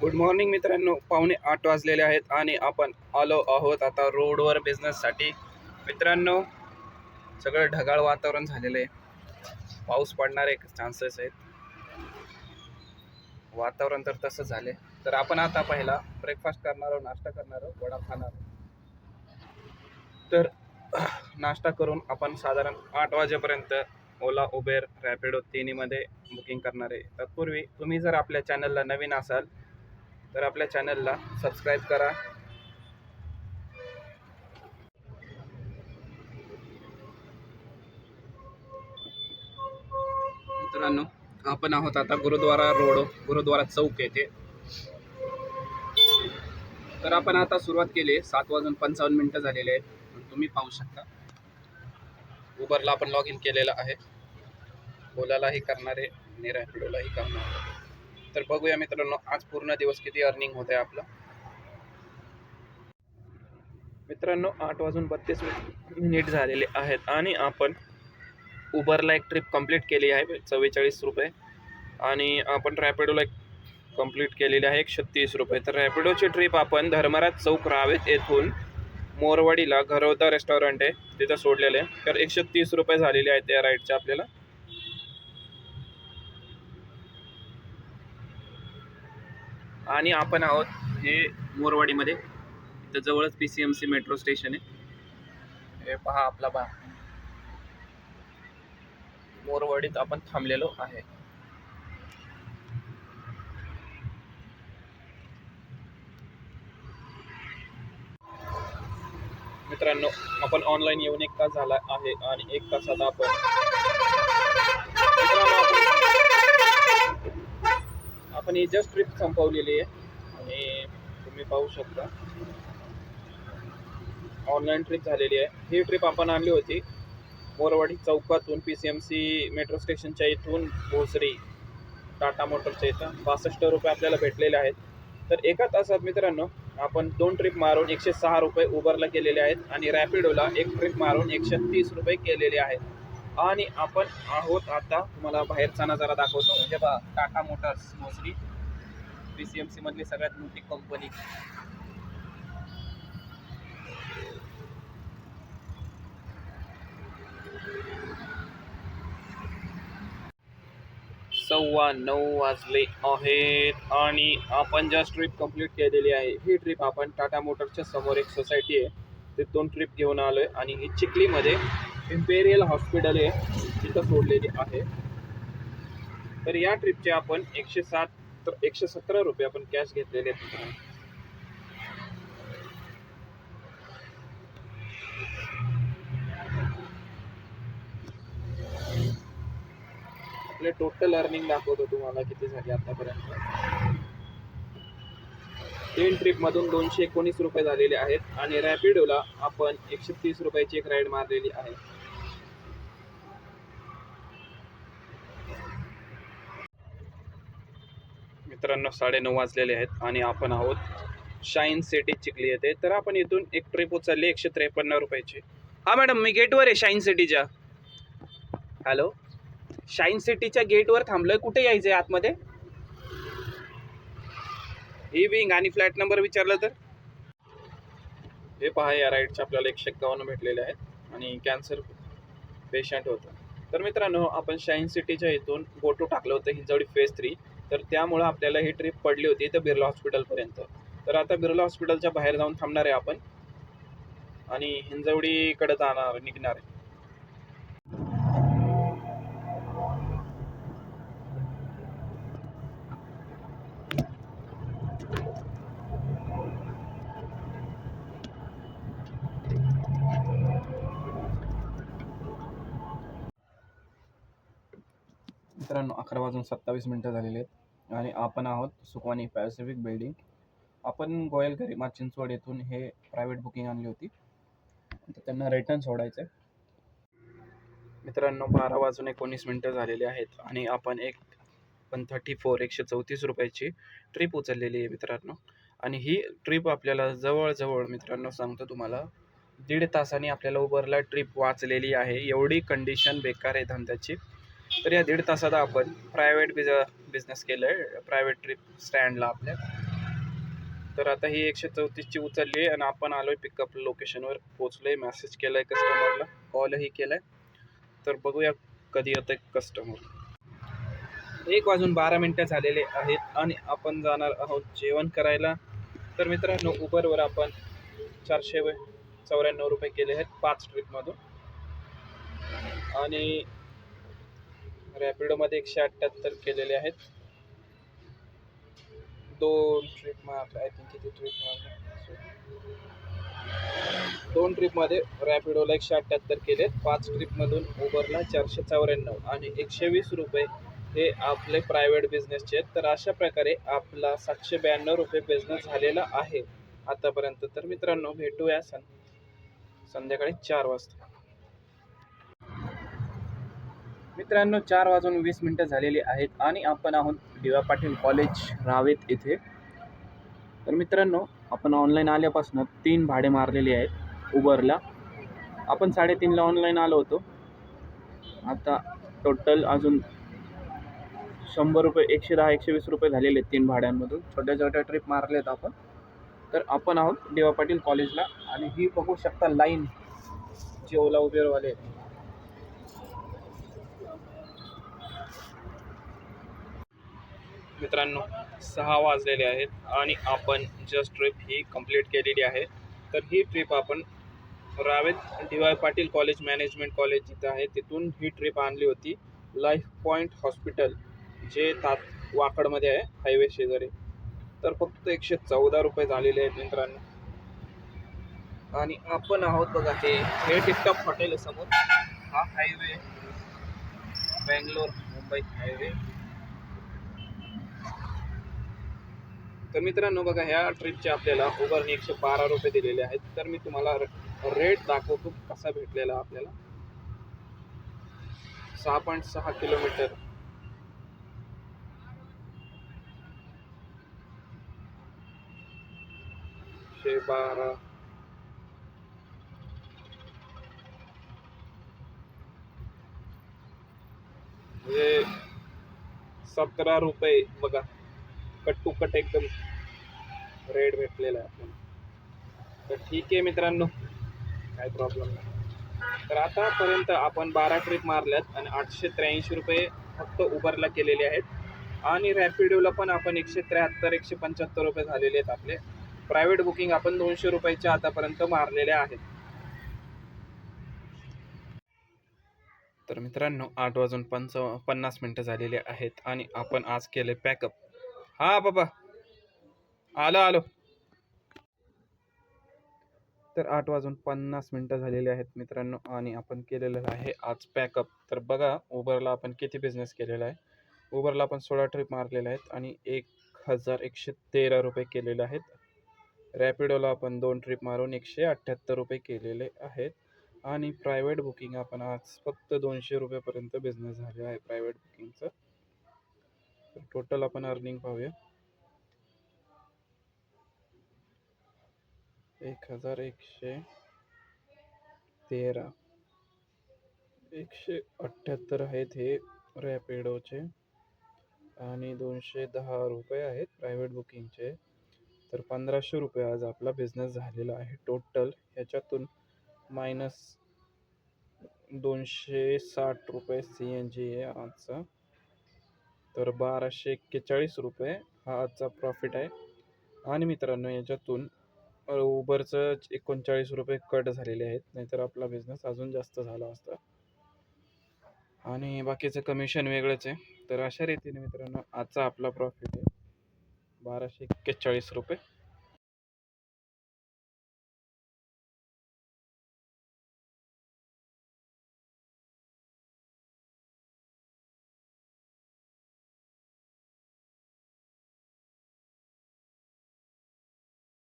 Good morning मित्रांनो. पावणे आठ वाजलेले आहेत आणि आपण आलो आहोत आता रोडवर बिझनेससाठी मित्रांनो सगळं ढगाळ वातावरण झालेलं आहे. पाऊस पडणारे चान्सेस आहेत. वातावरण तर तसं झाले तर आपण आता पहिला ब्रेकफास्ट करणार आहोत नाश्ता करणार आहोत वडा खाणार आहोत. तर नाश्ता करून आपण साधारण आठ वाजेपर्यंत ओला उबेर रॅपिडो तिन्हीमध्ये बुकिंग करणार आहे. तत्पूर्वी तुम्ही जर आपल्या चॅनलला नवीन असाल तर आपल्या चॅनलला सबस्क्राईब करा. मित्रांनो आपण आहोत आता गुरुद्वारा रोड गुरुद्वारा चौक येथे. तर आपण आता सुरुवात केली आहे. सात वाजून पंचावन्न मिनटं झालेले आहेत. तुम्ही पाहू शकता. उबरला आपण लॉग इन केलेलं आहे. ओलालाही करणारे आणि रॅपिडोलाही करणार. आहे. तर बघूया मित्रांनो आज पूर्ण दिवस किती अर्निंग होत आहे आपलं. मित्रांनो आठ वाजून बत्तीस मिनिट झालेले आहेत आणि आपण उबरला एक ट्रिप कंप्लीट केली आहे चव्वेचाळीस रुपये. आणि आपण रॅपिडोला एक कंप्लीट केलेली आहे एकशे तीस रुपये. तर रॅपिडोची ट्रिप आपण धर्मराज चौक रावेत येथून मोरवाडीला घरोदा रेस्टॉरंट आहे तिथं सोडलेलं आहे. तर एकशे तीस रुपये झालेले आहेत त्या राईडचे आपल्याला. आणि आपण आहोत हे मोरवाडीमध्ये. इथं जवळच P C M C metro station आहे. हे पहा आपला बा मोरवाडीत आपण थांबलेलो आहे. मित्रांनो आपण ऑनलाईन येऊन एक तास झाला आहे आणि एक तासात आपण आपण- ही जस्ट ट्रिप संपवलेली आहे. आणि तुम्ही पाहू शकता. ऑनलाईन ट्रिप झालेली आहे. ही ट्रिप आपण आणली होती. मोरवाडी चौकातून P C M C metro स्टेशनच्या इथून भोसरी टाटा मोटरच्या इथं बासष्ट रुपये आपल्याला भेटलेले आहेत. तर एका तासात मित्रांनो आपण दोन ट्रिप मारून एकशे सहा रुपये उबरला केलेले आहेत आणि रॅपिडोला एक ट्रिप मारून एकशे तीस रुपये केलेले आहेत. आणि आपण आहोत आता तुम्हाला बाहेरचा नजारा दाखवतो. म्हणजे बा Tata motors Bhosari P C M C मधली सगळ्यात मोठी कंपनी सव्वा नऊ वाजले आहेत आणि आपण जस्ट ट्रिप कंप्लीट केलेली आहे ही ट्रिप आपण टाटा मोटरच्या समोर एक सोसायटी आहे. ते दोन ट्रिप घेऊन आलो आहे आणि ही चिखलीमध्ये इम्पेरियल हॉस्पिटल आहे तिथं सोडलेली आहे. तर या ट्रिपचे आपण एकशे सात एकशे सतरा रुपये आपण कॅश घेतलेले आहेत आपले टोटल अर्निंग दाखवतो तुम्हाला किती झाली आतापर्यंत. तीन ट्रिप मधून दोनशे एकोणीस रुपये झालेले आहेत आणि रॅपिडोला आपण एकशे तीस रुपयाची एक राईड मारलेली आहे. मित्रांनो साडेनऊ वाजलेले आहेत आणि आपण आहोत शाईन सिटी चिखली येते तर आपण इथून एक ट्रिप उचलली एकशे त्रेपन्न रुपयाची. हा मॅडम मी गेटवर आहे शाईन सिटीच्या. हॅलो शाईन सिटीच्या गेटवर थांबलोय. कुठे यायचंय आतमध्ये? ही विंग आणि फ्लॅट नंबर विचारलं तर? हे पहा या राईडचे आपल्याला एकशे एक्कावन्न भेटलेले आहेत आणि कॅन्सर पेशंट होतं. तर मित्रांनो आपण शाईन सिटीच्या इथून फोटो टाकलं होतं हिंजवडी फेज थ्री तर त्यामुळं आपल्याला ही ट्रिप पडली होती इथं बिर्ला हॉस्पिटलपर्यंत तर आता बिर्ला हॉस्पिटलच्या बाहेर जाऊन थांबणार आहे आपण. आणि हिंजवडीकडे जाणार निघणार आहे. मित्रांनो अकरा वाजून सत्तावीस मिनटं झालेली आहेत आणि आपण आहोत सुकवानी पॅसिफिक बिल्डिंग. आपण गोयल गरिमा चिंचवड येथून हे प्रायव्हेट बुकिंग आणली होती. तर त्यांना रिटर्न सोडायचं आहे मित्रांनो बारा वाजून एकोणीस मिनटं झालेली आहेत आणि आपण एक वन थर्टी फोर एकशे चौतीस रुपयाची ट्रिप उचललेली आहे मित्रांनो. आणि ही ट्रिप आपल्याला जवळजवळ मित्रांनो सांगतो तुम्हाला दीड तासाने आपल्याला उबरला ट्रिप वाचलेली आहे. एवढी कंडिशन बेकार आहे धंद्याची. तर या दीड तासात आपण प्रायव्हेट बिज बिझनेस केलं आहे प्रायव्हेट ट्रिप स्टँडला आपल्या. तर आता ही एकशे चौतीसची उचलली आहे आणि आपण आलो आहे पिकअप लोकेशनवर पोचलो आहे मेसेज केला आहे कस्टमरला कॉलही केला आहे तर बघूया कधी येतं कस्टमर एक वाजून बारा मिनटं झालेले आहेत आणि आपण जाणार आहोत जेवण करायला. तर मित्रांनो उबरवर आपण चारशे चौऱ्याण्णव रुपये केले आहेत पाच ट्रिपमधून आणि रॅपिडोमध्ये एकशे अठ्ठ्याहत्तर केलेले आहेत. दोन ट्रिप मारल्या आय थिंक किती ट्रिप दोन ट्रिपमध्ये रॅपिडोला एकशे अठ्ठ्याहत्तर केलेत पाच ट्रिपमधून उबरला चारशे चौऱ्याण्णव आणि एकशे वीस रुपये हे आपले प्रायव्हेट बिझनेसचे आहेत. तर अशा प्रकारे आपला सातशे ब्याण्णव रुपये बिझनेस झालेला आहे. आतापर्यंत तर मित्रांनो भेटूया सं संध्याकाळी चार वाजता. मित्रांनो चार वाजून वीस मिनटं झालेली आहेत आणि आपण आहोत D Y Patil college Ravet येथे तर मित्रांनो आपण ऑनलाईन आल्यापासून तीन भाडे मारलेले आहेत उबरला आपण साडेतीनला ऑनलाईन आलो होतो. आता टोटल अजून शंभर रुपये एकशे दहा एकशे वीस रुपये झालेले आहेत तीन भाड्यांमधून. छोट्या छोट्या ट्रिप मारलेत आपण. तर आपण आहोत डी पाटील कॉलेजला आणि ही बघू शकता लाईन जे ओला उबेरवाले आहेत. मित्रांनो सहा वाजलेले आहेत आणि आपण जस्ट ट्रिप ही कंप्लीट केलेली आहे. तर ही ट्रिप आपण Ravet D Y Patil college management college जिथं आहे तिथून ही ट्रिप आणली होती. लाईफ पॉईंट हॉस्पिटल जे तात वाकडमध्ये आहे हायवे शेजारी. तर फक्त एकशे चौदा रुपये झालेले आहेत मित्रांनो. आणि आपण आहोत बघा हे हे टिपटॉप हॉटेल समोर. हा हायवे बँगलोर मुंबई हायवे तर मित्रांनो बघा ह्या ट्रिपचे आपल्याला उबरने एकशे बारा रुपये दिलेले आहेत. तर मी तुम्हाला रेट दाखवतो कसा भेटलेला आपल्याला. सहा पॉईंट सहा किलोमीटर. एकशे बारा. म्हणजे सतरा रुपये बघा. कट टू कट एकदम रेड भेटलेला आहे. आपल्याला तर ठीक आहे मित्रांनो काय प्रॉब्लेम नाही. तर आतापर्यंत आपण बारा ट्रिप मारल्यात आणि आठशे त्र्याऐंशी रुपये फक्त उबरला केलेले आहेत. आणि रॅपिडोला पण आपण एकशे त्र्याहत्तर एकशे पंच्याहत्तर रुपये झालेले आहेत आपले. प्रायव्हेट बुकिंग आपण दोनशे रुपयाच्या आतापर्यंत मारलेले आहेत. तर मित्रांनो आठ वाजून पंच पन्नास मिनटं झालेले आहेत आणि आपण आज केले पॅकअप हा बाबा. आलो आलो. तर आठ वाजून पन्नास मिनटं झालेली आहेत मित्रांनो आणि आपण केलेलं आहे आज पॅकअप तर बघा उबरला आपण किती बिझनेस केलेला आहे. उबरला आपण सोळा ट्रिप मारलेल्या आहेत आणि एक हजार एकशे तेरा रुपये केलेले आहेत. रॅपिडोला आपण दोन ट्रिप मारून एकशे अठ्ठ्याहत्तर रुपये केलेले आहेत. आणि प्रायव्हेट बुकिंग आपण आज फक्त दोनशे रुपयापर्यंत बिझनेस झाले आहे प्रायव्हेट बुकिंगचं तर टोटल आपण अर्निंग पाहूया. एक हजार एकशे तेरा. एकशे अठ्ठ्याहत्तर आहेत हे रॅपिडोचे आणि दोनशे दहा रुपये आहेत प्रायव्हेट बुकिंगचे तर पंधराशे रुपये आज आपला बिझनेस झालेला आहे. टोटल ह्याच्यातून मायनस दोनशे साठ रुपये सी एन जी आहे आजचा तर बाराशे एक्केचाळीस रुपये हा आजचा प्रॉफिट आहे. आणि मित्रांनो याच्यातून उबरचं एकोणचाळीस रुपये कट झालेले आहेत. नाहीतर आपला बिझनेस अजून जास्त झाला असता. आणि बाकीचं कमिशन वेगळंच आहे. तर अशा रीतीने मित्रांनो आजचा आपला प्रॉफिट आहे. बाराशे एक्केचाळीस रुपये.